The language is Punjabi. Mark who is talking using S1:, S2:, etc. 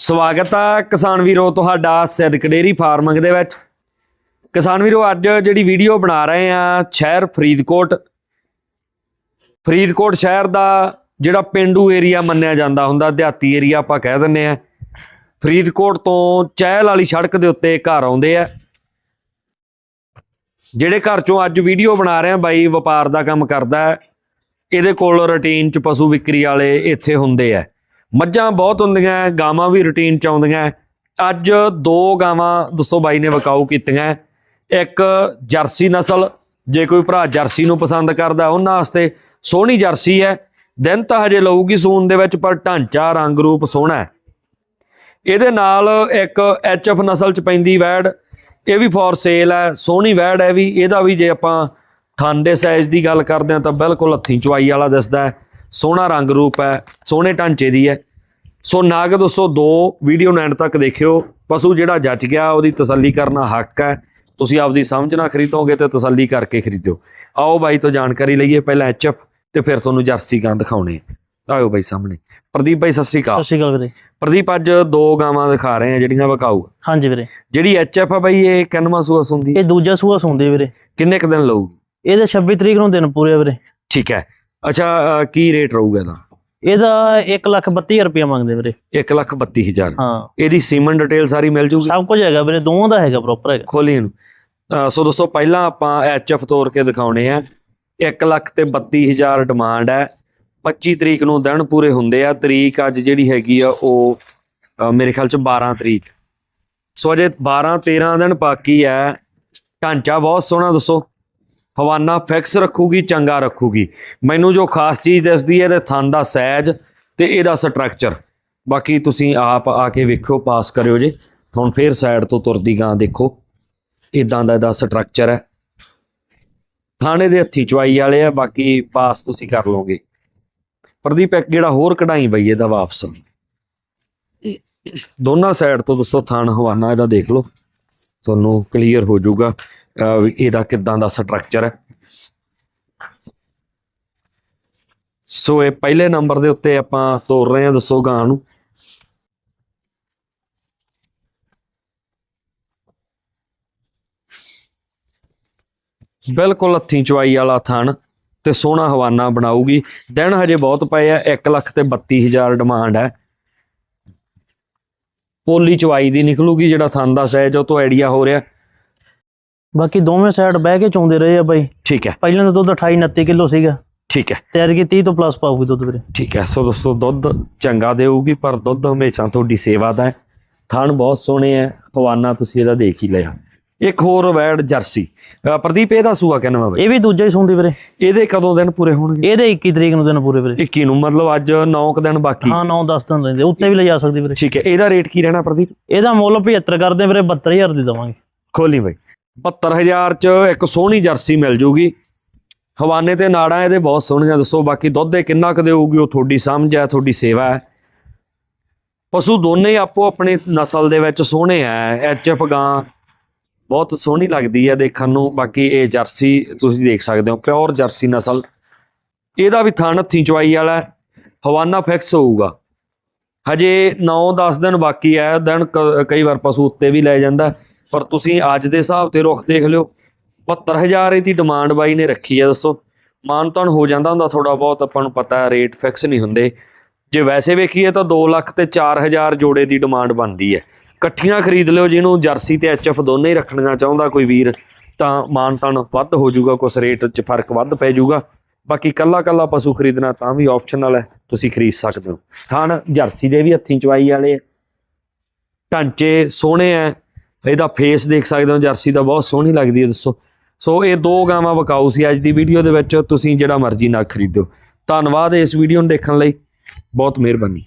S1: ਸਵਾਗਤ ਆ ਕਿਸਾਨ ਵੀਰੋ ਤੁਹਾਡਾ ਸਿੱਧਕ ਡੇਰੀ ਫਾਰਮਿੰਗ ਦੇ ਵਿੱਚ। ਕਿਸਾਨ ਵੀਰੋ, ਅੱਜ ਜਿਹੜੀ ਵੀਡੀਓ ਬਣਾ ਰਹੇ ਆ, ਸ਼ਹਿਰ ਫਰੀਦਕੋਟ। ਫਰੀਦਕੋਟ ਸ਼ਹਿਰ ਦਾ ਜਿਹੜਾ ਪਿੰਡੂ ਏਰੀਆ ਮੰਨਿਆ ਜਾਂਦਾ ਹੁੰਦਾ, ਦਿਹਾਤੀ ਏਰੀਆ ਆਪਾਂ ਕਹਿ ਦਿੰਨੇ ਆ। ਫਰੀਦਕੋਟ ਤੋਂ ਚਹਿਲ ਵਾਲੀ ਸੜਕ ਦੇ ਉੱਤੇ ਘਰ ਆਉਂਦੇ ਆ। ਜਿਹੜੇ ਘਰ ਚੋਂ ਅੱਜ ਵੀਡੀਓ ਬਣਾ ਰਹੇ ਆ, ਬਾਈ ਵਪਾਰ ਦਾ ਕੰਮ ਕਰਦਾ ਇਹਦੇ ਕੋਲ ਰੁਟੀਨ ਚ ਪਸ਼ੂ ਵਿਕਰੀ ਵਾਲੇ ਇੱਥੇ ਹੁੰਦੇ ਆ। ਮੱਝਾਂ ਬਹੁਤ ਹੁੰਦੀਆਂ ਹੈ, ਗਾਵਾਂ ਵੀ ਰੁਟੀਨ ਚ ਆਉਂਦੀਆਂ ਅੱਜ ਦੋ ਗਾਵਾਂ ਦੱਸੋ ਬਾਈ ਨੇ ਵਕਾਊ ਕੀਤੀਆਂ ਇੱਕ ਜਰਸੀ ਨਸਲ ਜੇ ਕੋਈ ਭਰਾ ਜਰਸੀ ਨੂੰ ਪਸੰਦ ਕਰਦਾ ਉਹਨਾਂ ਵਾਸਤੇ ਸੋਹਣੀ ਜਰਸੀ ਹੈ। ਦਿਨ ਤਾਂ ਹਜੇ ਲਊਗੀ ਸੂਨ ਦੇ ਵਿੱਚ ਪਰ ਢਾਂਚਾ ਰੰਗ ਰੂਪ ਸੋਹਣਾ ਹੈ। ਇਹਦੇ ਨਾਲ ਇੱਕ ਐਚਐਫ ਨਸਲ ਚ ਪੈਂਦੀ ਵੈੜ ਇਹ ਵੀ ਫੋਰ ਸੇਲ ਹੈ ਸੋਹਣੀ ਵੈੜ ਹੈ ਵੀ। ਇਹਦਾ ਵੀ ਜੇ ਆਪਾਂ ਥਣ ਦੇ ਸਾਈਜ਼ ਦੀ ਗੱਲ ਕਰਦੇ ਹਾਂ ਤਾਂ ਬਿਲਕੁਲ ਹੱਥੀਂ ਚਵਾਈ ਵਾਲਾ ਦਿਸਦਾ ਹੈ। ਸੋਹਣਾ ਰੰਗ ਰੂਪ ਹੈ ਸੋਹਣੇ ਢਾਂਚੇ ਦੀ ਹੈ। ਸੋ ਨਾਗ ਦੋਸਤੋ ਦੋ ਵੀਡੀਓ ਨੂੰ ਐਂਡ ਤੱਕ ਦੇਖਿਓ। ਪਸ਼ੂ ਜਿਹੜਾ ਜੱਜ ਗਿਆ ਉਹਦੀ ਤਸੱਲੀ ਕਰਨਾ ਹੱਕ ਹੈ। ਤੁਸੀਂ ਆਪਦੀ ਸਮਝ ਨਾਲ ਖਰੀਦੋਗੇ ਤੇ ਤਸੱਲੀ ਕਰਕੇ ਖਰੀਦਿਓ। ਆਓ ਬਾਈ ਤੋਂ ਜਾਣਕਾਰੀ ਲਈਏ ਪਹਿਲਾਂ ਐਚਐਫ ਤੇ ਫਿਰ ਤੁਹਾਨੂੰ ਜਰਸੀ ਗਾਂ ਦਿਖਾਉਣੇ। ਆਇਓ ਬਾਈ ਸਾਹਮਣੇ। ਪ੍ਰਦੀਪ ਬਾਈ ਸਤਿ ਸ੍ਰੀ ਅਕਾਲ।
S2: ਸਤਿ ਸ਼੍ਰੀ ਅਕਾਲ ਵੀਰੇ।
S1: ਪ੍ਰਦੀਪ ਅੱਜ ਦੋ ਗਾਵਾਂ ਦਿਖਾ ਰਹੇ ਆ ਜਿਹੜੀਆਂ ਵਿਕਾਊ।
S2: ਹਾਂਜੀ ਵੀਰੇ।
S1: ਜਿਹੜੀ ਐਚਐਫ ਆ ਬਾਈ ਇਹ ਕਿੰਨਵਾਂ ਸੂਆ ਸੁੰਦੀ?
S2: ਇਹ ਦੂਜਾ ਸੂਆ ਸੌਂਦੇ ਵੀਰੇ।
S1: ਕਿੰਨੇ ਕ ਦਿਨ ਲਊਗੀ?
S2: ਇਹਦੇ 26 ਤਰੀਕ ਨੂੰ ਦਿਨ ਪੂਰੇ ਵੀਰੇ।
S1: ਠੀਕ ਹੈ। ਅੱਛਾ ਕੀ ਰੇਟ ਰਹੂਗਾ ਇਹਦਾ?
S2: ਇਹਦਾ 132000 ਰੁਪਏ ਮੰਗਦੇ ਵੀਰੇ।
S1: 132000
S2: ਹਾਂ।
S1: ਇਹਦੀ ਸੀਮਨ ਡਿਟੇਲ ਸਾਰੀ ਮਿਲ ਜੂਗੀ?
S2: ਸਭ ਕੁਝ ਹੈਗਾ ਵੀਰੇ ਦੋਵਾਂ ਦਾ ਹੈਗਾ ਪ੍ਰੋਪਰ ਹੈਗਾ।
S1: ਖੋਲੀ ਇਹਨੂੰ। ਸੋ ਦੋਸਤੋ ਪਹਿਲਾਂ ਆਪਾਂ ਐਚਐਫ ਤੋੜ ਕੇ ਦਿਖਾਉਣੇ ਆ। 1 ਲੱਖ ਤੇ 32000 ਡਿਮਾਂਡ ਹੈ। 25 ਤਰੀਕ ਨੂੰ ਦਿਨ ਪੂਰੇ ਹੁੰਦੇ ਆ। ਤਰੀਕ ਅੱਜ ਜਿਹੜੀ ਹੈਗੀ ਆ ਉਹ ਮੇਰੇ ਖਿਆਲ ਚ 12 ਤਰੀਕ। ਸੋ ਅਜੇ 12 13 ਦਿਨ ਬਾਕੀ ਹੈ। ਢਾਂਚਾ ਬਹੁਤ ਸੋਹਣਾ ਦੱਸੋ। ਹਵਾਨਾ ਫਿਕਸ ਰੱਖੂਗੀ, ਚੰਗਾ ਰੱਖੂਗੀ। ਮੈਨੂੰ ਜੋ ਖਾਸ ਚੀਜ਼ ਦੱਸਦੀ ਹੈ, ਇਹਦੇ ਥਣ ਦਾ ਸਾਈਜ਼ ਤੇ ਇਹਦਾ ਸਟਰਕਚਰ ਬਾਕੀ ਤੁਸੀਂ ਆਪ ਆ ਕੇ ਵੇਖਿਓ, ਪਾਸ ਕਰਿਓ ਜੇ। ਹੁਣ ਫੇਰ ਸਾਈਡ ਤੋਂ ਤੁਰਦੀ ਗਾਂ ਦੇਖੋ। ਇਦਾਂ ਦਾ ਇਹਦਾ ਸਟਰਕਚਰ ਹੈ। ਥਾਣੇ ਦੇ ਹੱਥੀ ਚਵਾਈ ਵਾਲੇ ਆ, ਬਾਕੀ ਪਾਸ ਤੁਸੀਂ ਕਰ ਲਓਗੇ। ਪ੍ਰਦੀਪ, ਇੱਕ ਜਿਹੜਾ ਹੋਰ ਕਢਾਈ ਬਈ, ਇਹਦਾ ਵਾਪਸ। ਦੋਨਾਂ ਸਾਈਡ ਤੋਂ ਦੱਸੋ ਥਾਣ ਹਵਾਨਾ, ਇਹਦਾ ਦੇਖ ਲਓ। ਤੁਹਾਨੂੰ ਕਲੀਅਰ ਹੋ ਜਾਊਗਾ। ਇਹਦਾ ਕਿਦਾਂ ਦਾ ਸਟਰਕਚਰ ਹੈ। ਸੋ ਇਹ ਪਹਿਲੇ ਨੰਬਰ ਦੇ ਉੱਤੇ ਆਪਾਂ ਤੋਰ ਰਹੇ ਹਾਂ, ਦੱਸੋ ਗਾਂ ਨੂੰ। ਬਿਲਕੁਲ ਹੱਥੀਂ ਚਵਾਈ ਵਾਲਾ ਥਣ ਤੇ ਸੋਹਣਾ ਹਵਾਨਾ ਬਣਾਊਗੀ। ਦਿਨ ਹਜੇ ਬਹੁਤ ਪਏ ਆ 1 ਲੱਖ ਤੇ 32000 ਡਿਮਾਂਡ ਹੈ। ਪੋਲੀ ਚਵਾਈ ਦੀ ਨਿਕਲੂਗੀ ਜਿਹੜਾ ਥਣ ਦਾ ਸਹਿਜ ਉਹ ਤੋਂ ਆਈਡੀਆ ਹੋ ਰਿਹਾ।
S2: ਬਾਕੀ ਦੋਵੇਂ ਸਾਈਡ ਬਹਿ ਕੇ ਚੋਂਦੇ ਰਹੇ ਆ ਬਾਈ।
S1: ਠੀਕ ਹੈ।
S2: ਪਹਿਲਾਂ ਦਾ ਦੁੱਧ 28 29 ਕਿਲੋ ਸੀਗਾ।
S1: ਠੀਕ ਹੈ।
S2: ਤਿਆਰ ਕੀ 30 ਤੋਂ ਪਲੱਸ ਪਾਊਗੀ ਦੁੱਧ ਵੀਰੇ।
S1: ਠੀਕ ਹੈ। ਸੋ ਦੋਸਤੋ ਦੁੱਧ ਚੰਗਾ ਦੇਊਗੀ ਪਰ ਦੁੱਧ ਹਮੇਸ਼ਾ ਤੁਹਾਡੀ ਸੇਵਾ ਦਾ ਹੈ। ਥਣ ਬਹੁਤ ਸੋਹਣੇ ਹੈ। ਹਵਾਨਾ ਤੁਸੀਂ ਇਹਦਾ ਦੇਖ ਹੀ ਲਿਆ। ਇੱਕ ਹੋਰ ਵੈੜ ਜਰਸੀ। ਪ੍ਰਦੀਪ ਇਹਦਾ ਸੂਆ ਕਿੰਨਾ ਬਈ?
S2: ਇਹ ਵੀ ਦੂਜਾ ਹੀ ਸੌਂਦੀ ਵੀਰੇ।
S1: ਇਹਦੇ ਕਦੋਂ ਦਿਨ ਪੂਰੇ ਹੋਣਗੇ?
S2: ਇਹਦੇ 21 ਤਰੀਕ ਨੂੰ ਦਿਨ ਪੂਰੇ ਵੀਰੇ।
S1: 21 ਨੂੰ ਮਤਲਬ ਅੱਜ 9 ਕੁ ਦਿਨ ਬਾਕੀ।
S2: ਹਾਂ 9 10 ਦਿਨ ਰਹਿੰਦੇ। ਉੱਤੇ ਵੀ ਲੈ ਜਾ ਸਕਦੀ ਵੀਰੇ।
S1: ਠੀਕ ਹੈ। ਇਹਦਾ ਰੇਟ ਕੀ ਰਹਿਣਾ ਪ੍ਰਦੀਪ?
S2: ਇਹਦਾ ਮੁੱਲ 75 ਕਰਦੇ ਵੀਰੇ 72000 ਦੀ ਦਵਾਂਗੇ।
S1: ਖੋਲੀ ਬਈ। 72000 ਚ ਇੱਕ ਸੋਹਣੀ ਜਰਸੀ ਮਿਲ ਜੂਗੀ। ਹਵਾਨੇ ਤੇ ਨਾੜਾਂ ਇਹਦੇ ਬਹੁਤ ਸੋਹਣੀਆਂ, ਦੱਸੋ ਬਾਕੀ ਦੁੱਧ ਇਹ ਕਿੰਨਾ ਕੁ ਦੇਊਗੀ, ਉਹ ਤੁਹਾਡੀ ਸਮਝ ਹੈ, ਤੁਹਾਡੀ ਸੇਵਾ ਹੈ। ਪਸ਼ੂ ਦੋਨੇ ਆਪੋ ਆਪਣੀ ਨਸਲ ਦੇ ਵਿੱਚ ਸੋਹਣੇ ਆ ਐਚਐਫ ਗਾਂ, ਬਹੁਤ ਸੋਹਣੀ ਲੱਗਦੀ ਹੈ ਦੇਖਣ ਨੂੰ। ਬਾਕੀ ਇਹ ਜਰਸੀ ਤੁਸੀਂ ਦੇਖ ਸਕਦੇ ਹੋ, ਪਿਓਰ ਜਰਸੀ ਨਸਲ। ਇਹਦਾ ਵੀ ਥਣ ਹੱਥੀਂ ਚਵਾਈ ਵਾਲਾ ਹੈ। ਹਵਾਨਾ ਫਿਕਸ ਹੋਊਗਾ। ਹਜੇ 9-10 ਦਿਨ ਬਾਕੀ ਹੈ, ਦਿਨ ਕ- ਕਈ ਵਾਰ ਪਸ਼ੂ ਉੱਤੇ ਵੀ ਲੈ ਜਾਂਦਾ। ਪਰ ਤੁਸੀਂ ਅੱਜ ਦੇ ਹਿਸਾਬ ਤੇ ਰੁੱਖ ਦੇਖ ਲਿਓ 72000 ਇਹਦੀ ਡਿਮਾਂਡ ਬਾਈ ਨੇ ਰੱਖੀ ਹੈ ਦੱਸੋ। ਮਾਨਤਨ ਹੋ ਜਾਂਦਾ ਹੁੰਦਾ ਥੋੜਾ ਬਹੁਤ, ਆਪਾਂ ਨੂੰ ਪਤਾ ਰੇਟ ਫਿਕਸ ਨਹੀਂ ਹੁੰਦੇ। ਜੇ ਵੈਸੇ ਵੇਖੀਏ ਤਾਂ 2 ਲੱਖ ਤੇ 4000 ਜੋੜੇ ਦੀ ਡਿਮਾਂਡ ਬਣਦੀ ਹੈ। ਇਕੱਠੀਆਂ ਖਰੀਦ ਲਿਓ ਜਿਹਨੂੰ ਜਰਸੀ ਤੇ ਐਚਐਫ ਦੋਨੇ ਹੀ ਰੱਖਣੀਆਂ ਚਾਹੁੰਦਾ ਕੋਈ ਵੀਰ, ਤਾਂ ਮਾਨਤਨ ਵੱਧ ਹੋ ਜਾਊਗਾ, ਕੁਛ ਰੇਟ 'ਚ ਫ਼ਰਕ ਵੱਧ ਪੈ ਜਾਊਗਾ। ਬਾਕੀ ਕੱਲਾ ਕੱਲਾ ਪਸ਼ੂ ਖਰੀਦਣਾ ਤਾਂ ਵੀ ਆਪਸ਼ਨਲ ਹੈ, ਤੁਸੀਂ ਖਰੀਦ ਸਕਦੇ ਹੋ। ਥਾਣ ਜਰਸੀ ਦੇ ਵੀ ਹੱਥੀਂ ਚਵਾਈ ਵਾਲੇ ਆ। ਢਾਂਚੇ ਸੋਹਣੇ ਆ ਇਹਦਾ ਫੇਸ ਦੇਖ ਸਕਦੇ ਹੋ, ਜਰਸੀ ਦਾ ਬਹੁਤ ਸੋਹਣੀ ਲੱਗਦੀ ਹੈ, ਦੱਸੋ। ਸੋ ਇਹ ਦੋ ਗਾਵਾਂ ਵਿਕਾਊ ਸੀ ਅੱਜ ਦੀ ਵੀਡੀਓ ਦੇ ਵਿੱਚ, ਤੁਸੀਂ ਜਿਹੜਾ ਮਰਜ਼ੀ ਨਾ ਖਰੀਦੋ। ਧੰਨਵਾਦ ਇਸ ਵੀਡੀਓ ਨੂੰ ਦੇਖਣ ਲਈ, ਬਹੁਤ ਮਿਹਰਬਾਨੀ।